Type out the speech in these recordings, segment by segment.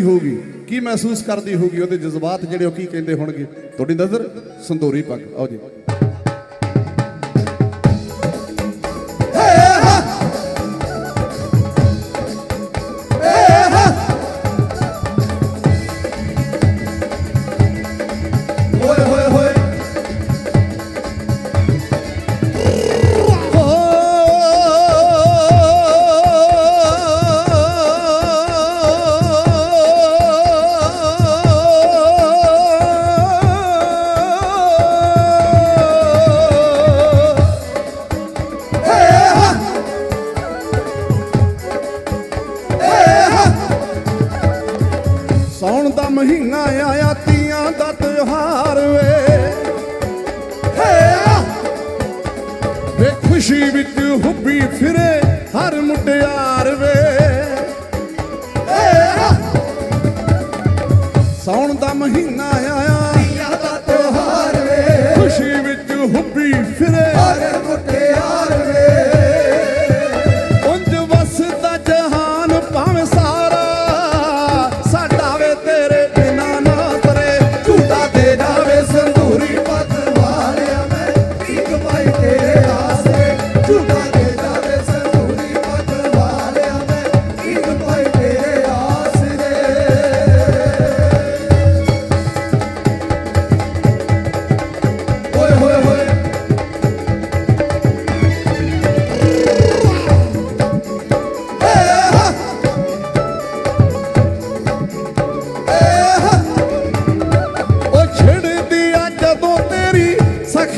ਹੋਊਗੀ, ਕੀ ਮਹਿਸੂਸ ਕਰਦੀ ਹੋਊਗੀ ਉਹਦੇ ਜਜ਼ਬਾਤ ਜਿਹੜੇ ਉਹ ਕੀ ਕਹਿੰਦੇ ਹੋਣਗੇ? ਤੁਹਾਡੀ ਨਜ਼ਰ, ਸੰਧੋਰੀ ਪੱਗ। ਆਓ ਜੀ। ਸੌਣ ਦਾ ਮਹੀਨਾ ਆਇਆ, ਤੀਆਂ ਦਾ ਤਿਉਹਾਰ ਵੇ। ਵੇ ਖੁਸ਼ੀ ਵਿੱਚ ਹੁੱਬੀ ਫਿਰੇ ਹਰ ਮੁਟਿਆਰ ਵੇ। ਸੌਣ ਦਾ ਮਹੀਨਾ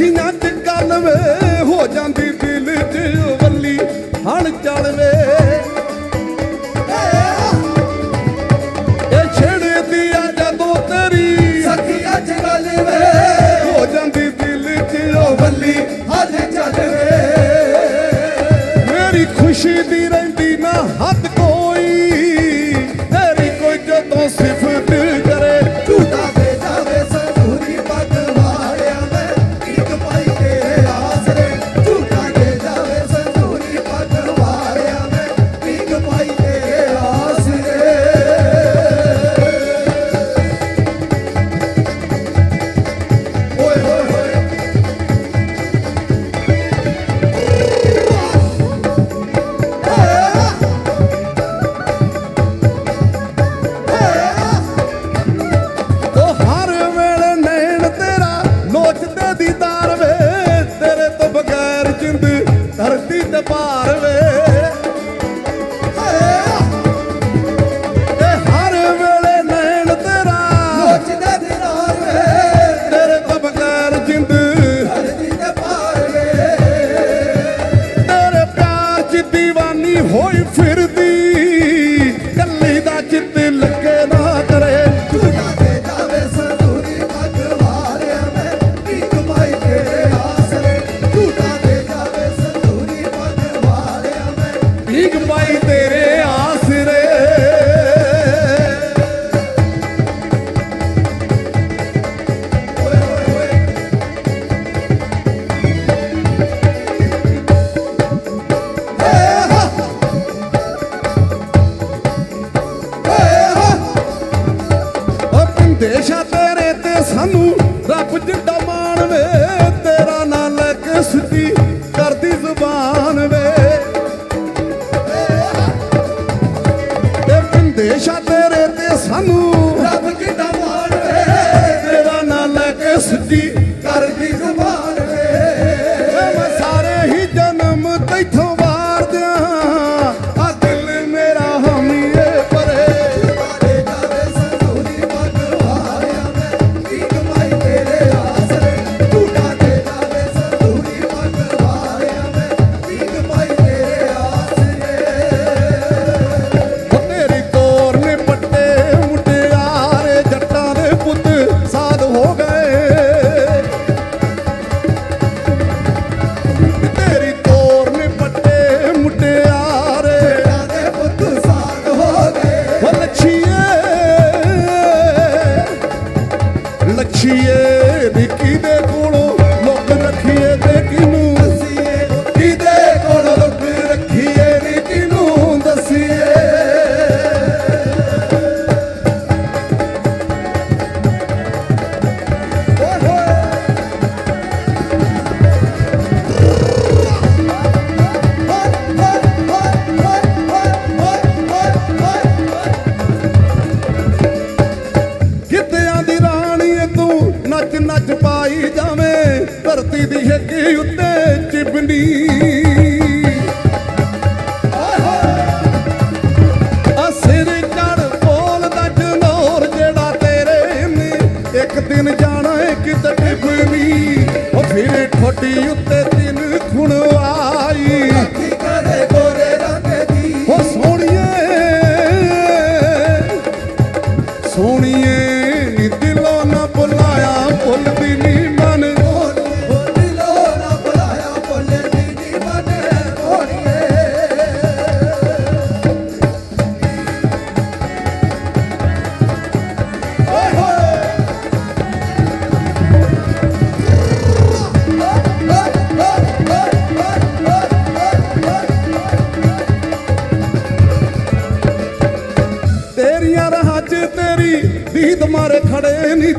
ਅੱਖੀਆਂ ਚ ਕਲਵੇ ਹੋ ਜਾਂਦੀ ਦਿਲ ਚ ਵੱਲੀ ਹਣ ਚਲਵੇ ਇਹ ਜਦੋਂ ਤੇਰੀ ਸਖੀਆਂ ਚ ਹੋ ਜਾਂਦੀ ਦਿਲ ਚ ਵੱਲੀ ਹਣ ਚਲਵੇ ਮੇਰੀ ਖੁਸ਼ੀ ਦੀ deixa terete sanu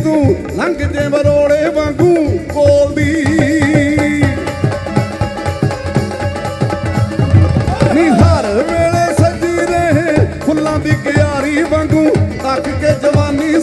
ਤੂੰ ਲੰਘ ਜੇ ਵਾਂਗੂ ਬੋਲਦੀ। ਨੀ ਹਰ ਵੇਲੇ ਸਜੀ ਰਹੇ ਫੁੱਲਾਂ ਦੀ ਕਿਆਰੀ ਵਾਂਗੂ, ਤੱਕ ਕੇ ਜਵਾਨੀ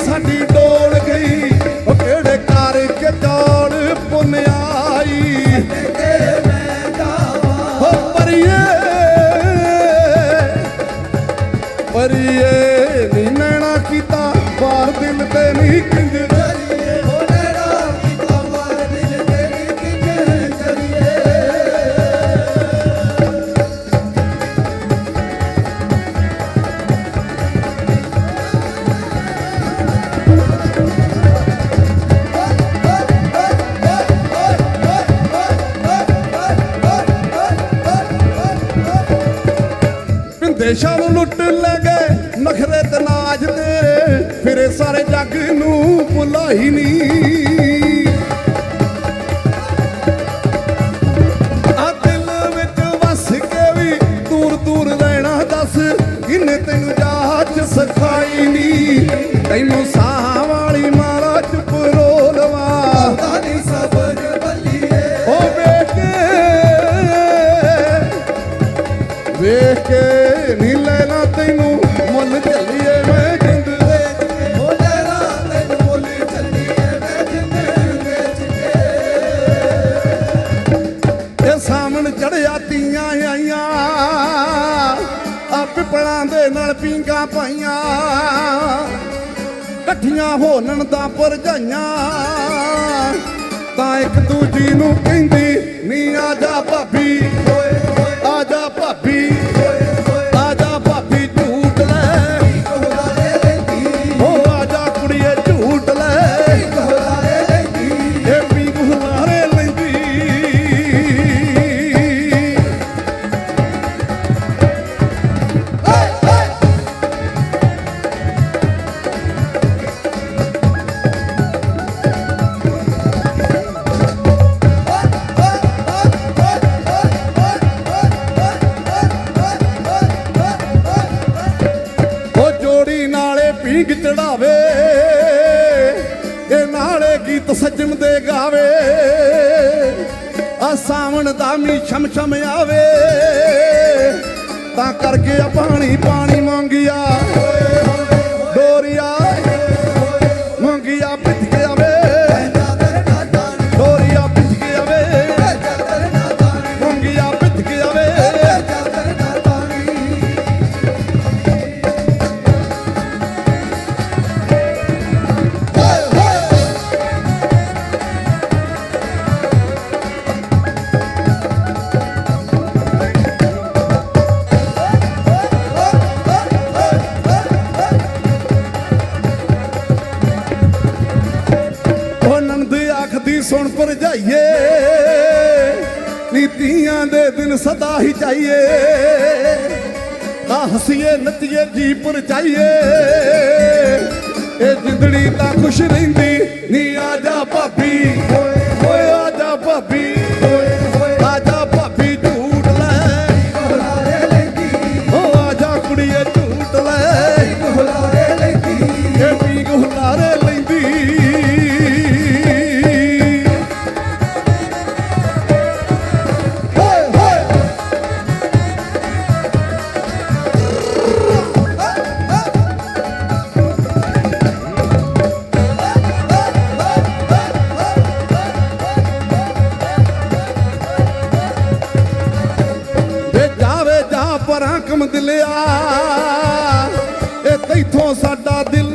ਪਿੰਦੇ ਸ਼ਾਮ ਲੁੱਟ ਲੈ ਗਏ। ਨਖਰੇ ਤੇ ਨਾਜ ਤੇਰੇ, ਫਿਰੇ ਸਾਰੇ ਜੱਗ ਨੂੰ ਭੁਲਾਈ ਨਹੀਂ ਆ ਦਿਲ ਵਿੱਚ ਵਸ ਕੇ ਵੀ ਦੂਰ ਦੂਰ ਰਹਿਣਾ ਦੱਸ, ਕਿੰਨੇ ਤੈਨੂੰ ਜਾਚ ਸਖਾਈ ਨਹੀਂ ਤੈਨੂੰ ਚੜਿਆ ਆਈਆਂ। ਆ ਪਿਪਲਾਂ ਦੇ ਨਾਲ ਪੀਂਗਾ ਪਾਈਆਂ। ਇਕੱਠੀਆਂ ਹੋਣਨ ਦਾ ਪਰਜਾਈਆਂ ਤਾਂ ਇੱਕ ਦੂਜੀ ਨੂੰ ਕਹਿੰਦੀ ਨੀ ਆ ਜਾ ਭਾਬੀ ਆ ਜਾ ਭਾਬੀ। ਗੀਤ ਦੇ ਗਾਵੇ ਆ ਸਾਵਣ ਦਾ ਮੀ ਛਮ ਛਮ ਆਵੇ। ਤਾਂ ਕਰਕੇ ਆ ਪਾਣੀ ਪਾਣੀ ਮੰਗਿਆ। ਡੋਰੀਆ ਦਿਨ ਸਦਾ ਹੀ ਚਾਹੀਏ ਆ ਹਸੀਏ, ਨੱਚੀਏ ਜੀ ਪਰਚਾਈਏ ਇਹ ਜਿੰਦੜੀ ਤਾਂ ਖੁਸ਼ ਰਹਿੰਦੀ, ਨੀ ਆ ਜਾ ਭਾਬੀ। ਓਏ ਆ ਜਾ ਭਾਬੀ। ਪਰਾਂ ਕਮ ਦਿਲਿਆ ਇਹ ਤੈਥੋਂ ਸਾਡਾ ਦਿਲ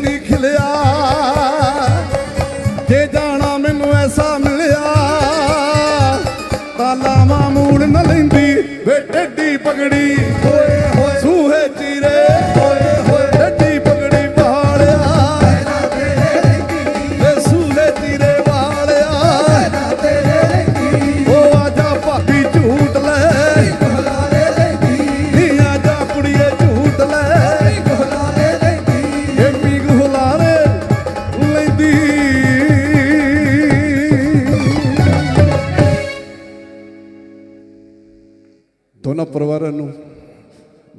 ਦੋਨਾਂ ਪਰਿਵਾਰਾਂ ਨੂੰ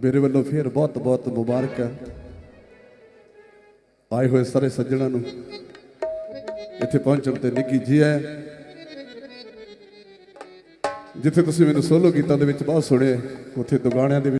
ਮੇਰੇ ਵੱਲੋਂ ਫੇਰ ਬਹੁਤ ਬਹੁਤ ਮੁਬਾਰਕ ਹੈ। ਆਏ ਹੋਏ ਸਾਰੇ ਸੱਜਣਾਂ ਨੂੰ ਇੱਥੇ ਪਹੁੰਚਣ ਤੇ ਨਿੱਗੀ ਜੀ ਹੈ। ਜਿੱਥੇ ਤੁਸੀਂ ਮੈਨੂੰ ਸੋਲੋ ਗੀਤਾਂ ਦੇ ਵਿੱਚ ਬਹੁਤ ਸੁਣਿਆ, ਉੱਥੇ ਦੁਗਾਣਿਆਂ ਦੇ